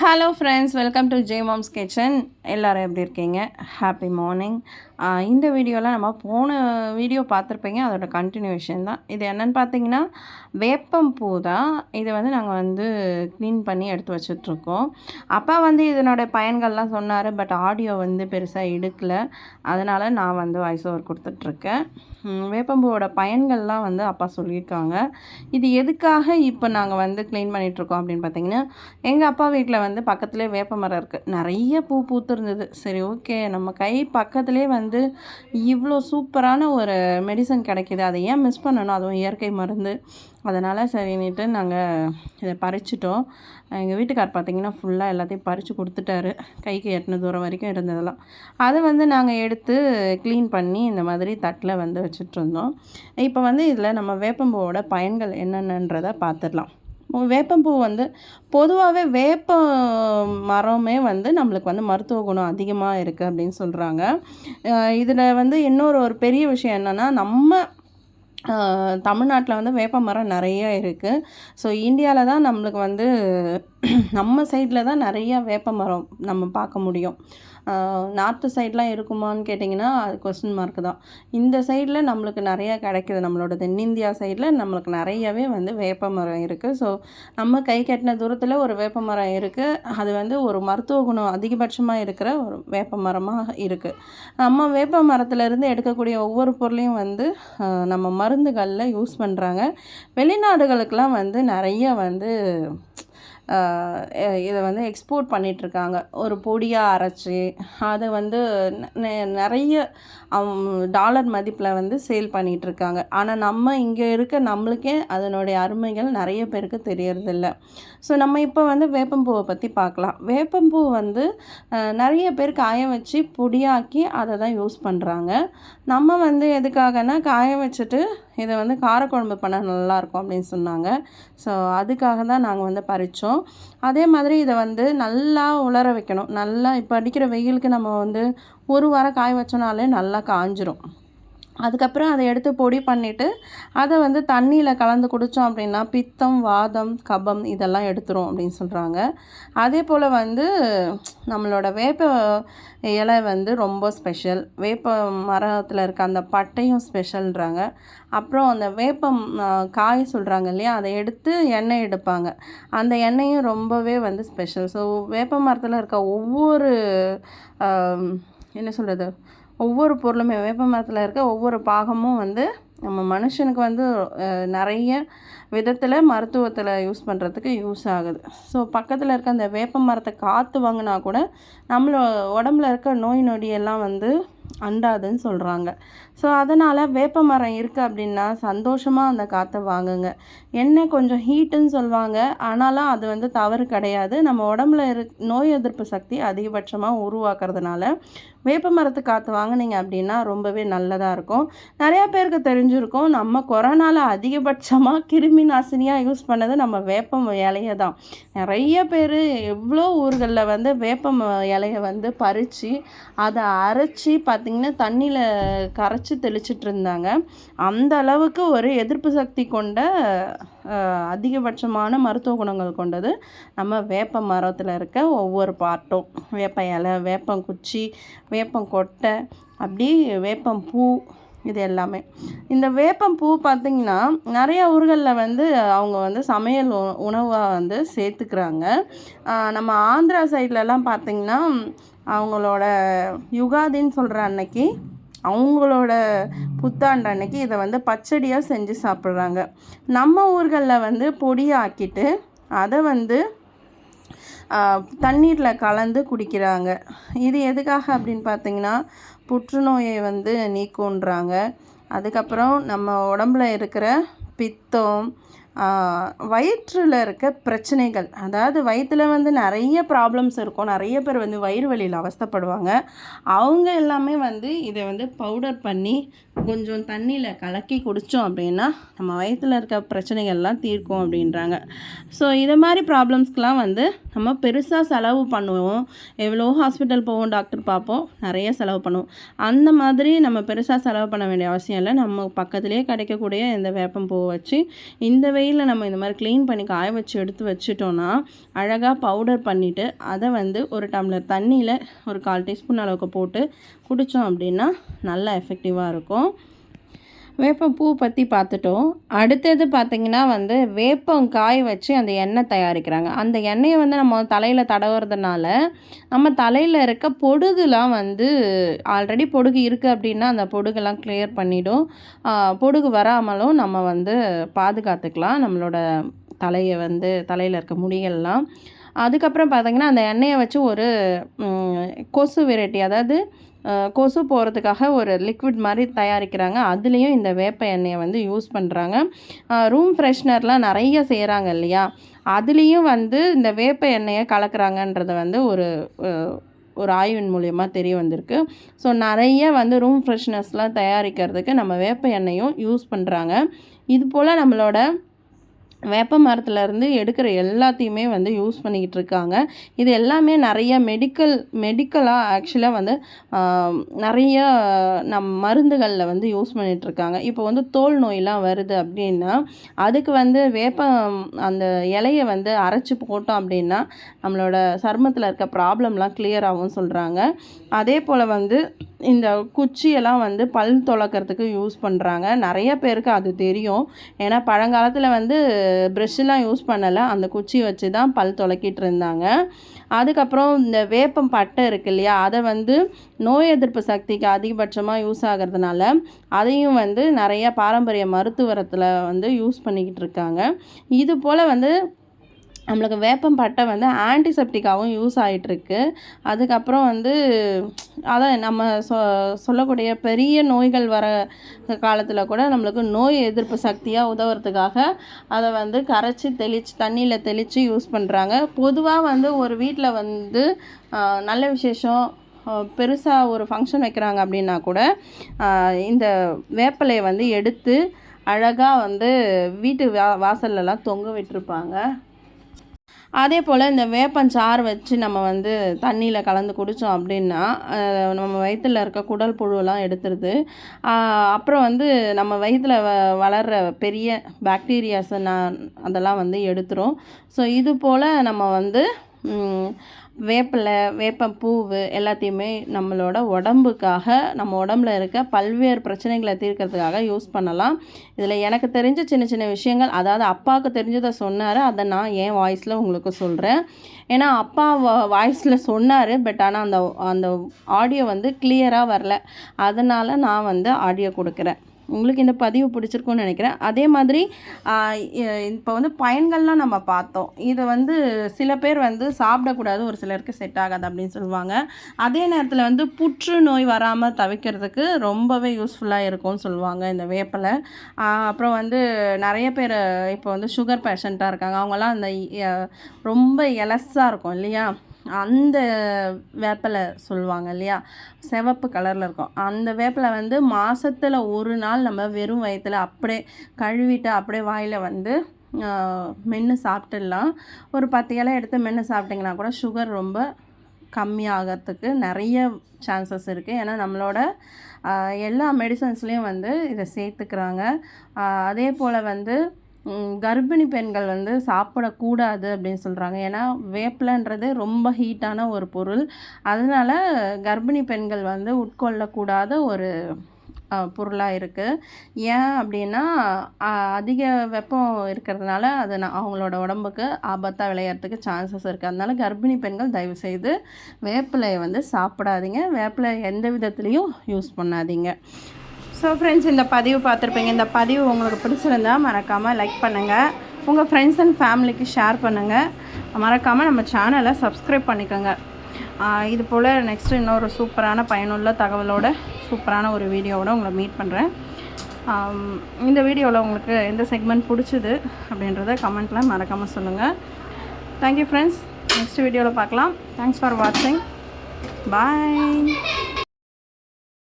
Hello friends welcome to J mom's kitchen எல்லோரும் எப்படி இருக்கீங்க? ஹாப்பி மார்னிங் இந்த வீடியோவில் நம்ம போன வீடியோ பார்த்துருப்பீங்க. அதோட கண்டினியூஷன் தான். இது என்னென்னு பார்த்தீங்கன்னா வேப்பம் பூ தான். இதை வந்து நாங்கள் வந்து க்ளீன் பண்ணி எடுத்து வச்சிட்ருக்கோம். அப்பா வந்து இதனோட பயன்கள்லாம் சொன்னார் பட் ஆடியோ வந்து பெருசாக எடுக்கலை அதனால் நான் வந்து வாய்ஸ் ஓவர் கொடுத்துட்ருக்கேன். வேப்பம்பூவோட பயன்கள்லாம் வந்து அப்பா சொல்லியிருக்காங்க. இது எதுக்காக இப்போ நாங்கள் வந்து க்ளீன் பண்ணிகிட்ருக்கோம் அப்படின்னு பார்த்தீங்கன்னா எங்கள் அப்பா வீட்டில் வந்து பக்கத்துலேயே வேப்ப மரம் இருக்குது நிறைய பூ பூத்துருந்தது. சரி ஓகே நம்ம கை பக்கத்துலேயே வந்து இவ்வளோ சூப்பரான ஒரு மெடிசன் கிடைக்கிது. அதை ஏன் மிஸ் பண்ணணும்? அதுவும் இயற்கை மருந்து. அதனால் சரின்னுட்டு நாங்கள் இதை பறிச்சிட்டோம். எங்கள் வீட்டுக்கார் பார்த்தீங்கன்னா ஃபுல்லாக எல்லாத்தையும் பறித்து கொடுத்துட்டாரு. கைக்கு எட்டின தூரம் வரைக்கும் இருந்ததெல்லாம். அதை வந்து நாங்கள் எடுத்து க்ளீன் பண்ணி இந்த மாதிரி தட்டில் வந்து வச்சுட்ருந்தோம் இப்போ வந்து இதில் நம்ம வேப்பம்பூவோட பயன்கள் என்னென்னன்றதை பார்த்துடலாம் வேப்பம்பூ வந்து பொதுவாகவே வேப்ப மரமே வந்து நம்மளுக்கு வந்து மருத்துவ குணம் அதிகமாக இருக்குது அப்படின்னு சொல்கிறாங்க இதில் வந்து இன்னொரு ஒரு பெரிய விஷயம் என்னென்னா நம்ம தமிழ்நாட்டில் வந்து வேப்ப மரம் நிறைய இருக்குது ஸோ இந்தியாவில் தான் நம்மளுக்கு வந்து நம்ம சைடில் தான் நிறையா வேப்ப மரம் நம்ம பார்க்க முடியும். நார்த்து சைட்லாம் இருக்குமான்னு கேட்டிங்கன்னா அது கொஸ்டின் மார்க் தான். இந்த சைடில் நம்மளுக்கு நிறையா கிடைக்கிது. நம்மளோட தென்னிந்தியா சைடில் நம்மளுக்கு நிறையவே வந்து வேப்ப மரம் இருக்குது ஸோ நம்ம கை கட்டின தூரத்தில் ஒரு வேப்ப மரம் இருக்குது அது வந்து ஒரு மருத்துவ குணம் அதிகபட்சமாக இருக்கிற ஒரு வேப்ப மரமாக இருக்குது நம்ம வேப்ப மரத்துலேருந்து எடுக்கக்கூடிய ஒவ்வொரு பொருளையும் வந்து நம்ம மருந்துகளில் யூஸ் பண்ணுறாங்க வெளிநாடுகளுக்கெலாம் வந்து நிறைய வந்து இதை வந்து எக்ஸ்போர்ட் பண்ணிகிட்ருக்காங்க ஒரு பொடியாக அரைச்சி அதை வந்து நெ- நிறைய டாலர் மதிப்பில் வந்து சேல் பண்ணிகிட்ருக்காங்க ஆனால் நம்ம இங்கே இருக்க நம்மளுக்கே அதனுடைய அருமைகள் நிறைய பேருக்கு தெரியறதில்ல. ஸோ நம்ம இப்போ வந்து வேப்பம்பூவை பற்றி பார்க்கலாம். வேப்பம்பூ வந்து நிறைய பேர் காய வச்சு பொடியாக்கி அதை தான் யூஸ் பண்ணுறாங்க நம்ம வந்து எதுக்காகனா காய வச்சுட்டு இதை வந்து காரக்குழம்பு பண்ணால் நல்லாயிருக்கும் அப்படின்னு சொன்னாங்க. ஸோ அதுக்காக தான் நாங்கள் வந்து பறித்தோம் அதே மாதிரி இதை வந்து நல்லா உலர வைக்கணும். நல்லா இப்போ அடிக்கிற வெயிலுக்கு நம்ம வந்து ஒரு வாரம் காய வச்சோனாலே நல்லா காஞ்சிரும். அதுக்கப்புறம் அதை எடுத்து பொடி பண்ணிவிட்டு அதை வந்து தண்ணியில் கலந்து குடித்தோம் அப்படின்னா பித்தம் வாதம் கபம் இதெல்லாம் எடுத்துரும் அப்படின்னு சொல்கிறாங்க அதே போல் வந்து நம்மளோட வேப்ப இலை வந்து ரொம்ப ஸ்பெஷல் வேப்ப மரத்தில் இருக்க அந்த பட்டையும் ஸ்பெஷல்ன்றாங்க அப்புறம் அந்த வேப்பம் காய் சொல்கிறாங்க இல்லையா அதை எடுத்து எண்ணெய் எடுப்பாங்க. அந்த எண்ணெயும் ரொம்பவே வந்து ஸ்பெஷல் ஸோ வேப்ப மரத்தில் இருக்க ஒவ்வொரு என்ன சொல்கிறது ஒவ்வொரு பொருளுமே வேப்ப மரத்தில் இருக்க ஒவ்வொரு பாகமும் வந்து நம்ம மனுஷனுக்கு வந்து நிறைய விதத்தில் மருத்துவத்தில் யூஸ் பண்ணுறதுக்கு யூஸ் ஆகுது. ஸோ பக்கத்தில் இருக்க அந்த வேப்ப மரத்தை காற்று வாங்கினா கூட நம்மளோட உடம்புல இருக்க நோய் நொடியெல்லாம் வந்து அண்டாதுன்னு சொல்கிறாங்க ஸோ அதனால் வேப்ப மரம் இருக்குது அப்படின்னா சந்தோஷமாக அந்த காற்றை வாங்குங்க. என்ன கொஞ்சம் ஹீட்டுன்னு சொல்லுவாங்க. ஆனாலும் அது வந்து தவறு கிடையாது. நம்ம உடம்புல இரு நோய் எதிர்ப்பு சக்தி அதிகபட்சமாக உருவாக்குறதுனால வேப்ப மரத்து காற்று வாங்குனீங்க அப்படின்னா ரொம்பவே நல்லதாக இருக்கும். நிறையா பேருக்கு தெரிஞ்சிருக்கும். நம்ம கொரோனாவில் அதிகபட்சமாக கிருமி நாசினியாக யூஸ் பண்ணது நம்ம வேப்பம் இலைய தான். நிறைய பேர் எவ்வளோ ஊர்களில் வந்து வேப்பம் இலையை வந்து பறித்து அதை அரைச்சி பார்த்திங்கன்னா தண்ணியில் கரைச்சி தெளிச்சிட்டு இருந்தாங்க அந்த அளவுக்கு ஒரு எதிர்ப்பு சக்தி கொண்ட அதிகபட்சமான மருத்துவ குணங்கள் கொண்டது நம்ம வேப்ப மரத்தில் இருக்க ஒவ்வொரு பார்ட்டும் வேப்ப இலை வேப்பங்குச்சி வேப்பங்கொட்டை அப்படி வேப்பம் பூ இது எல்லாமே. இந்த வேப்பம் பூ பார்த்திங்கன்னா நிறைய ஊர்களில் வந்து அவங்க வந்து சமையல் உணவாக வந்து சேர்த்துக்கிறாங்க. நம்ம ஆந்திரா சைட்லலாம் பார்த்திங்கன்னா அவங்களோட யுகாதின்னு சொல்கிற அன்னைக்கு அவங்களோட புத்தாண்டு அன்னைக்கு இதை வந்து பச்சடியாக செஞ்சு சாப்பிட்றாங்க. நம்ம ஊர்களில் வந்து பொடியாக்கிட்டு அதை வந்து தண்ணீரில் கலந்து குடிக்கிறாங்க. இது எதுக்காக அப்படின்னு பார்த்தீங்கன்னா புற்றுநோயை வந்து நீக்குன்றாங்க அதுக்கப்புறம் நம்ம உடம்புல இருக்கிற பித்தம் வயிற்றில் இருக்க பிரச்சனைகள் அதாவது வயிற்றில் வந்து நிறைய ப்ராப்ளம்ஸ் இருக்கும். நிறைய பேர் வந்து வயிறு வலியில் அவஸ்தப்படுவாங்க. அவங்க எல்லாமே வந்து இதை வந்து பவுடர் பண்ணி கொஞ்சம் தண்ணியில் கலக்கி குடித்தோம் அப்படின்னா நம்ம வயிற்றில் இருக்க பிரச்சனைகள்லாம் தீர்க்கும் அப்படின்றாங்க. ஸோ இதை மாதிரி ப்ராப்ளம்ஸ்க்கெலாம் வந்து நம்ம பெருசாக செலவு பண்ணுவோம். எவ்வளோ ஹாஸ்பிட்டல் போவோம் டாக்டர் பார்ப்போம் நிறைய செலவு பண்ணுவோம். அந்த மாதிரி நம்ம பெருசாக செலவு பண்ண வேண்டிய அவசியம் இல்லை. நம்ம பக்கத்துலேயே கிடைக்கக்கூடிய இந்த வேப்பம்பூவை வச்சு இந்த வெயில் வெயிலில் நம்ம இந்த மாதிரி க்ளீன் பண்ணி காய வச்சு எடுத்து வச்சுட்டோன்னா அழகாக பவுடர் பண்ணிவிட்டு அதை வந்து ஒரு டம்ளர் தண்ணியில் ஒரு கால் டீஸ்பூன் அளவுக்கு போட்டு குடித்தோம் அப்படின்னா நல்லா எஃபெக்டிவாக இருக்கும். வேப்பம் பூ பற்றி பார்த்துட்டோம். அடுத்தது பார்த்திங்கன்னா வந்து வேப்பம் காய வச்சு அந்த எண்ணெய் தயாரிக்கிறாங்க. அந்த எண்ணெயை வந்து நம்ம தலையில் தடவுறதுனால நம்ம தலையில் இருக்க பொடுகுலாம் வந்து ஆல்ரெடி பொடுகு இருக்குது அப்படின்னா அந்த பொடுகெல்லாம் கிளியர் பண்ணிவிடும் பொடுகு வராமலும் நம்ம வந்து பாதுகாத்துக்கலாம். நம்மளோட தலையை வந்து தலையில் இருக்க முடிகள்லாம். அதுக்கப்புறம் பார்த்திங்கன்னா அந்த எண்ணெயை வச்சு ஒரு கொசு வெரைட்டி அதாவது கொசு போகிறதுக்காக ஒரு லிக்விட் மாதிரி தயாரிக்கிறாங்க. அதுலேயும் இந்த வேப்ப எண்ணெயை வந்து யூஸ் பண்ணுறாங்க ரூம் ஃப்ரெஷ்னர்லாம் நிறைய செய்கிறாங்க இல்லையா? அதுலேயும் வந்து இந்த வேப்ப எண்ணெயை கலக்கிறாங்கன்றது வந்து ஒரு ஒரு ஆய்வின் மூலயமா தெரிய வந்திருக்கு. ஸோ நிறைய வந்து ரூம் ஃப்ரெஷ்னர்ஸ்லாம் தயாரிக்கிறதுக்கு நம்ம வேப்ப எண்ணெயும் யூஸ் பண்ணுறாங்க இது போல் நம்மளோட வேப்ப மரத்துலேருந்து எடுக்கிற எல்லாத்தையுமே வந்து யூஸ் பண்ணிக்கிட்டு இருக்காங்க. இது எல்லாமே நிறைய மெடிக்கல் மெடிக்கலாக ஆக்சுவலாக வந்து நிறைய நம் மருந்துகளில் வந்து யூஸ் பண்ணிகிட்ருக்காங்க இப்போ வந்து தோல் நோயெலாம் வருது அப்படின்னா அதுக்கு வந்து வேப்பம் அந்த இலையை வந்து அரைச்சி போட்டோம் அப்படின்னா நம்மளோட சருமத்தில் இருக்க ப்ராப்ளம்லாம் கிளியர் ஆகும் சொல்கிறாங்க அதே போல் வந்து இந்த குச்சியெல்லாம் வந்து பல் துளக்கிறதுக்கு யூஸ் பண்ணுறாங்க நிறைய பேருக்கு அது தெரியும். ஏன்னா பழங்காலத்தில் வந்து ப்ரெஷ்ஷெலாம் யூஸ் பண்ணலை. அந்த குச்சி வச்சு தான் பல் துளக்கிட்டு இருந்தாங்க. அதுக்கப்புறம் இந்த வேப்பம் பட்டை இருக்கு இல்லையா? அதை வந்து நோய் எதிர்ப்பு சக்திக்கு அதிகபட்சமாக யூஸ் ஆகிறதுனால அதையும் வந்து நிறைய பாரம்பரிய மருத்துவரத்தில் வந்து யூஸ் பண்ணிக்கிட்டு இருக்காங்க. இது போல் வந்து நம்மளுக்கு வேப்பம் பட்டை வந்து ஆன்டிசெப்டிக்காகவும் யூஸ் ஆகிட்டுருக்கு அதுக்கப்புறம் வந்து அதான் நம்ம சொ சொல்லக்கூடிய பெரிய நோய்கள் வர காலத்தில் கூட நம்மளுக்கு நோய் எதிர்ப்பு சக்தியாக உதவுறதுக்காக அதை வந்து கரைச்சி தெளித்து தண்ணியில் தெளித்து யூஸ் பண்ணுறாங்க பொதுவாக வந்து ஒரு வீட்டில் வந்து நல்ல விசேஷம் பெருசாக ஒரு ஃபங்க்ஷன் வைக்கிறாங்க அப்படின்னா கூட இந்த வேப்பலையை வந்து எடுத்து அழகாக வந்து வீட்டு வா வாசல்லலாம் தொங்க விட்டுருப்பாங்க. அதே போல் இந்த வேப்பஞ்சாறு வச்சு நம்ம வந்து தண்ணியில் கலந்து குடித்தோம் அப்படின்னா நம்ம வயிற்றில் இருக்க குடல் புழுவெல்லாம் எடுத்துருது. அப்புறம் வந்து நம்ம வயிற்றில் வ வளர்கிற பெரிய பாக்டீரியாஸை நான் அதெல்லாம் வந்து எடுத்துரும். ஸோ இது போல் நம்ம வந்து வேப்பிலை வேப்பம்பூவு எல்லாத்தையுமே நம்மளோட உடம்புக்காக நம்ம உடம்புல இருக்க பல்வேறு பிரச்சனைகளை தீர்க்கறதுக்காக யூஸ் பண்ணலாம். இதில் எனக்கு தெரிஞ்ச சின்ன சின்ன விஷயங்கள் அதாவது அப்பாவுக்கு தெரிஞ்சதை சொன்னார் அதை நான் என் வாய்ஸில் உங்களுக்கு சொல்கிறேன் ஏன்னா அப்பா வாய்ஸில் சொன்னார் பட் ஆனால் அந்த அந்த ஆடியோ வந்து கிளியராக வரல. அதனால் நான் வந்து ஆடியோ கொடுக்குறேன். உங்களுக்கு இந்த பதிவு பிடிச்சிருக்குன்னு நினைக்கிறேன். அதே மாதிரி இப்போ வந்து பயன்கள்லாம் நம்ம பார்த்தோம். இதை வந்து சில பேர் வந்து சாப்பிடக்கூடாது ஒரு சிலருக்கு செட் ஆகாது அப்படின்னு சொல்லுவாங்க. அதே நேரத்தில் வந்து புற்றுநோய் வராமல் தவிக்கிறதுக்கு ரொம்பவே யூஸ்ஃபுல்லாக இருக்கும்னு சொல்லுவாங்க இந்த வேப்பலை. அப்புறம் வந்து நிறைய பேர் இப்போ வந்து சுகர் பேஷண்ட்டாக இருக்காங்க. அவங்களாம் அந்த ரொம்ப எலஸாக இருக்கும் இல்லையா? அந்த வேப்பிலை சொல்லுவாங்க இல்லையா? சிவப்பு கலரில் இருக்கும். அந்த வேப்பிலை வந்து மாதத்தில் ஒரு நாள் நம்ம வெறும் வயிற்றில் அப்படியே கழுவிட்டு அப்படியே வாயில் வந்து மென்று சாப்பிட்டுடலாம். ஒரு பத்து இலை எடுத்து மென்று சாப்பிட்டிங்கன்னா கூட சுகர் ரொம்ப கம்மியாகிறதுக்கு நிறைய சான்சஸ் இருக்குது ஏன்னா நம்மளோட எல்லா மெடிசன்ஸ்லேயும் வந்து இதை சேர்த்துக்கிறாங்க. அதே போல் வந்து கர்ப்பிணி பெண்கள் வந்து சாப்பிடக்கூடாது அப்படின்னு சொல்கிறாங்க ஏன்னா வேப்பிலன்றது ரொம்ப ஹீட்டான ஒரு பொருள். அதனால் கர்ப்பிணி பெண்கள் வந்து உட்கொள்ளக்கூடாத ஒரு பொருளாக இருக்குது ஏன் அப்படின்னா அதிக வெப்பம் இருக்கிறதுனால அது நான் அவங்களோட உடம்புக்கு ஆபத்தாக விளையாடுறதுக்கு சான்சஸ் இருக்குது அதனால் கர்ப்பிணி பெண்கள் தயவுசெய்து வேப்பிலையை வந்து சாப்பிடாதீங்க. வேப்பிலை எந்த விதத்துலேயும் யூஸ் பண்ணாதீங்க. ஸோ ஃப்ரெண்ட்ஸ் இந்த பதிவு பார்த்துருப்பீங்க. இந்த பதிவு உங்களுக்கு பிடிச்சிருந்தா மறக்காமல் லைக் பண்ணுங்கள் உங்கள் ஃப்ரெண்ட்ஸ் அண்ட் ஃபேமிலிக்கு ஷேர் பண்ணுங்கள் மறக்காமல் நம்ம சேனலை சப்ஸ்கிரைப் பண்ணிக்கோங்க. இது போல் நெக்ஸ்ட்டு இன்னொரு சூப்பரான பயனுள்ள தகவலோட சூப்பரான ஒரு வீடியோவோட உங்களை மீட் பண்ணுறேன் இந்த வீடியோவில் உங்களுக்கு எந்த செக்மெண்ட் பிடிச்சிது அப்படின்றத கமெண்ட்டில் மறக்காமல் சொல்லுங்கள் தேங்க்யூ ஃப்ரெண்ட்ஸ் நெக்ஸ்ட் வீடியோவில் பார்க்கலாம். தேங்க்ஸ் ஃபார் வாட்சிங் பாய்